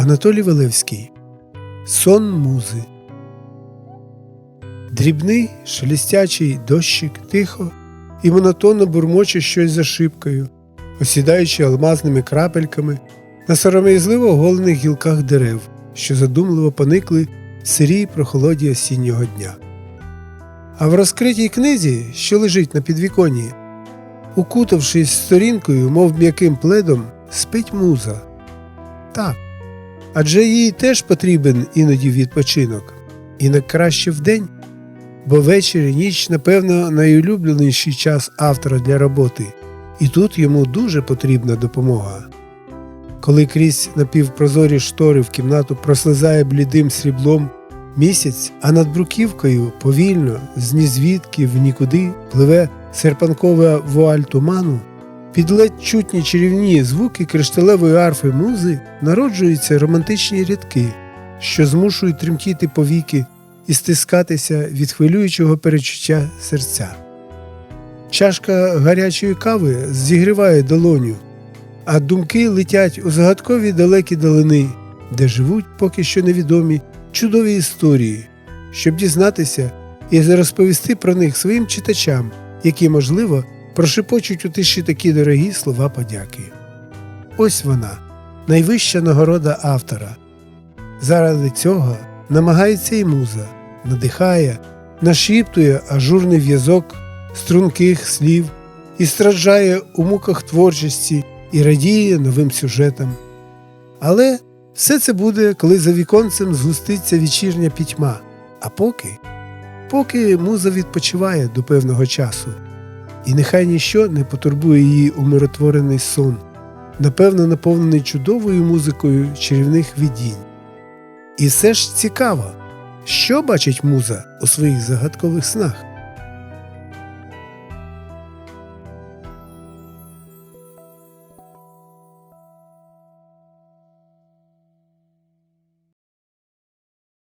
Анатолій Валевський Сон музи. Дрібний, шелестячий дощик тихо і монотонно бурмоче щось за шибкою, осідаючи алмазними крапельками на сором'язливо оголених гілках дерев, що задумливо поникли в сирій прохолоді осіннього дня. А в розкритій книзі, що лежить на підвіконні, укутавшись сторінкою, мов м'яким пледом, спить муза. Так, адже їй теж потрібен іноді відпочинок, і не краще вдень, бо вечір і ніч, напевно, найулюбленіший час автора для роботи, і тут йому дуже потрібна допомога. Коли крізь напівпрозорі штори в кімнату прослизає блідим сріблом місяць, а над бруківкою повільно, з нізвідки в нікуди пливе серпанкова вуаль туману, під ледь чутні чарівні звуки кришталевої арфи музи народжуються романтичні рядки, що змушують тремтіти повіки і стискатися від хвилюючого перечуття серця. Чашка гарячої кави зігріває долоню, а думки летять у загадкові далекі далини, де живуть поки що невідомі чудові історії, щоб дізнатися і розповісти про них своїм читачам, які, можливо, прошепочуть у тиші такі дорогі слова подяки. Ось вона, найвища нагорода автора. Заради цього намагається і муза, надихає, нашіптує ажурний в'язок струнких слів і страждає у муках творчості і радіє новим сюжетам. Але все це буде, коли за віконцем згуститься вечірня пітьма, а поки, поки муза відпочиває до певного часу, і нехай ніщо не потурбує її умиротворений сон, напевно, наповнений чудовою музикою чарівних видінь. І все ж цікаво, що бачить муза у своїх загадкових снах.